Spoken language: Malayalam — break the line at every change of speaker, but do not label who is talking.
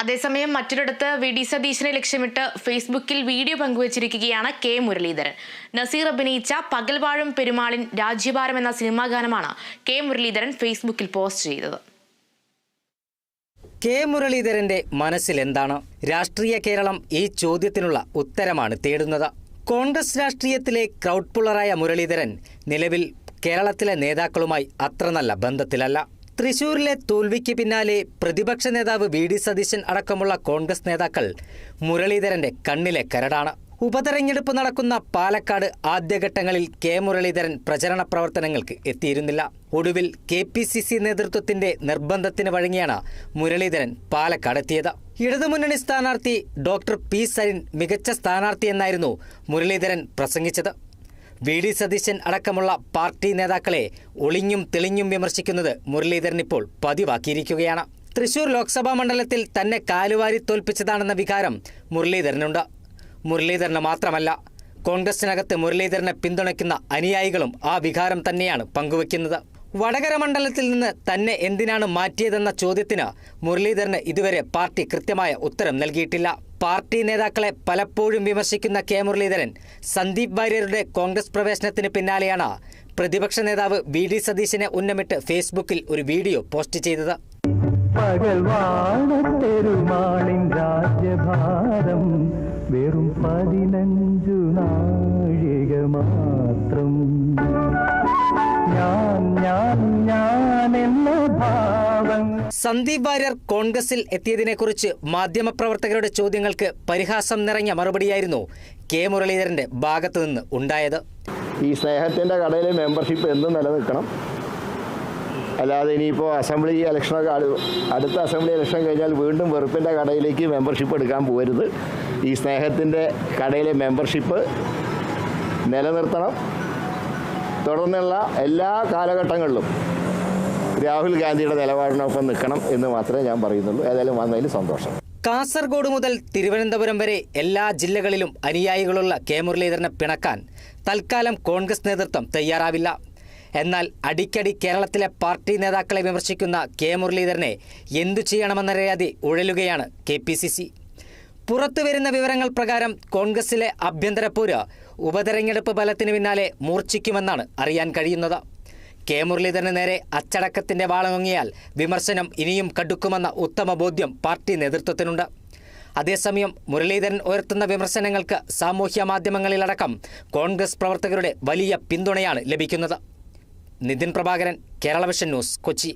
അതേസമയം മറ്റൊരിടത്ത് വി ഡി സതീശനെ ലക്ഷ്യമിട്ട് ഫേസ്ബുക്കിൽ വീഡിയോ പങ്കുവച്ചിരിക്കുകയാണ് കെ മുരളീധരൻ. നസീർ അഭിനയിച്ച പകൽവാഴും പെരുമാളിൻ രാജ്യഭാരം എന്ന സിനിമാ ഗാനമാണ് കെ മുരളീധരൻ ഫേസ്ബുക്കിൽ പോസ്റ്റ് ചെയ്തത്.
കെ മുരളീധരന്റെ മനസ്സിൽ എന്താണ്? രാഷ്ട്രീയ കേരളം ഈ ചോദ്യത്തിനുള്ള ഉത്തരമാണ് തേടുന്നത്. കോൺഗ്രസ് രാഷ്ട്രീയത്തിലെ ക്രൗഡ് പുള്ളറായ മുരളീധരൻ നിലവിൽ കേരളത്തിലെ നേതാക്കളുമായി അത്ര നല്ല ബന്ധത്തിലല്ല. തൃശൂരിലെ തോൽവിക്ക് പിന്നാലെ പ്രതിപക്ഷ നേതാവ് വി ഡി സതീശൻ അടക്കമുള്ള കോൺഗ്രസ് നേതാക്കൾ മുരളീധരന്റെ കണ്ണിലെ കരടാണ്. ഉപതെരഞ്ഞെടുപ്പ് നടക്കുന്ന പാലക്കാട് ആദ്യഘട്ടങ്ങളിൽ കെ മുരളീധരൻ പ്രചരണ പ്രവർത്തനങ്ങൾക്ക് എത്തിയിരുന്നില്ല. ഒടുവിൽ കെ പി സി സി നേതൃത്വത്തിന്റെ നിർബന്ധത്തിന് വഴങ്ങിയാണ് മുരളീധരൻ പാലക്കാട് എത്തിയത്. ഇടതുമുന്നണി സ്ഥാനാർത്ഥി ഡോക്ടർ പി സരിൻ മികച്ച സ്ഥാനാർത്ഥിയെന്നായിരുന്നു മുരളീധരൻ പ്രസംഗിച്ചത്. വി ഡി സതീശൻ അടക്കമുള്ള പാർട്ടി നേതാക്കളെ ഒളിഞ്ഞും തെളിഞ്ഞും വിമർശിക്കുന്നത് മുരളീധരൻ ഇപ്പോൾ പതിവാക്കിയിരിക്കുകയാണ്. തൃശൂർ ലോക്സഭാ മണ്ഡലത്തിൽ തന്നെ കാലുവാരി തോൽപ്പിച്ചതാണെന്ന വികാരം മുരളീധരനുണ്ട്. മുരളീധരന് മാത്രമല്ല കോൺഗ്രസിനകത്ത് മുരളീധരനെ പിന്തുണയ്ക്കുന്ന അനുയായികളും ആ വികാരം തന്നെയാണ് പങ്കുവെക്കുന്നത് വടകര മണ്ഡലത്തിൽ നിന്ന് തന്നെ എന്തിനാണ് മാറ്റിയതെന്ന ചോദ്യത്തിന് മുരളീധരന് ഇതുവരെ പാർട്ടി കൃത്യമായ ഉത്തരം നൽകിയിട്ടില്ല. പാർട്ടി നേതാക്കളെ പലപ്പോഴും വിമർശിക്കുന്ന കെ മുരളീധരൻ സന്ദീപ് വാര്യരുടെ കോൺഗ്രസ് പ്രവേശനത്തിന് പിന്നാലെയാണ്. പ്രതിപക്ഷ നേതാവ് വി ഡി സതീശനെ ഉന്നമിട്ട് ഫേസ്ബുക്കിൽ ഒരു വീഡിയോ പോസ്റ്റ് ചെയ്തത്.
മാത്രം. ഞാൻ ഞാൻ ഞാൻ എന്ന ഭാവം
സന്ദീപ് വാര്യർ കോൺഗ്രസിൽ എത്തിയതിനെക്കുറിച്ച് മാധ്യമപ്രവർത്തകരുടെ ചോദ്യങ്ങൾക്ക് പരിഹാസം നിറഞ്ഞ മറുപടിയായിരുന്നു കെ മുരളീധരന്റെ ഭാഗത്തു നിന്ന് ഉണ്ടായത്.
ഈ സ്നേഹത്തിന്റെ കടയിൽ മെമ്പർഷിപ്പ് എന്നും നിലനിൽക്കണം. അല്ലാതെ ഇനിയിപ്പോൾ അസംബ്ലി ഇലക്ഷനൊക്കെ അടു- അടുത്ത അസംബ്ലി ഇലക്ഷൻ കഴിഞ്ഞാൽ വീണ്ടും വെറുപ്പിന്റെ കടയിലേക്ക് മെമ്പർഷിപ്പ് എടുക്കാൻ പോകരുത് ഈ സ്നേഹത്തിന്റെ കടയിലെ മെമ്പർഷിപ്പ് നിലനിർത്തണം. തുടർന്നുള്ള എല്ലാ കാലഘട്ടങ്ങളിലും രാഹുൽ ഗാന്ധിയുടെ നിലപാടിനൊപ്പം നിൽക്കണം എന്ന് മാത്രമേ ഞാൻ പറയുന്നുള്ളൂ. ഏതായാലും വന്നതിൽ സന്തോഷം.
കാസർഗോഡ് മുതൽ തിരുവനന്തപുരം വരെ എല്ലാ ജില്ലകളിലും അനുയായികളുള്ള കെ മുരളീധരനെ പിണക്കാൻ തൽക്കാലം കോൺഗ്രസ് നേതൃത്വം തയ്യാറാവില്ല. എന്നാൽ അടിക്കടി കേരളത്തിലെ പാർട്ടി നേതാക്കളെ വിമർശിക്കുന്ന കെ മുരളീധരനെ എന്തു ചെയ്യണമെന്നറിയാതെ ഉഴലുകയാണ് കെ പി സി സി. പുറത്തു വരുന്ന വിവരങ്ങൾ പ്രകാരം കോൺഗ്രസിലെ ആഭ്യന്തര പോര് ഉപതെരഞ്ഞെടുപ്പ് ഫലത്തിന് പിന്നാലെ മൂർച്ഛിക്കുമെന്നാണ് അറിയാൻ കഴിയുന്നത്. കെ മുരളീധരന് നേരെ അച്ചടക്കത്തിന്റെ വാളങ്ങിയാൽ വിമർശനം ഇനിയും കടുക്കുമെന്ന ഉത്തമ ബോധ്യം പാർട്ടി നേതൃത്വത്തിനുണ്ട്. അതേസമയം മുരളീധരൻ ഉയർത്തുന്ന വിമർശനങ്ങൾക്ക് സാമൂഹ്യ മാധ്യമങ്ങളിലടക്കം കോൺഗ്രസ് പ്രവർത്തകരുടെ വലിയ പിന്തുണയാണ് ലഭിക്കുന്നത്. Nithin Prabhakaran Kerala vision news Kochi.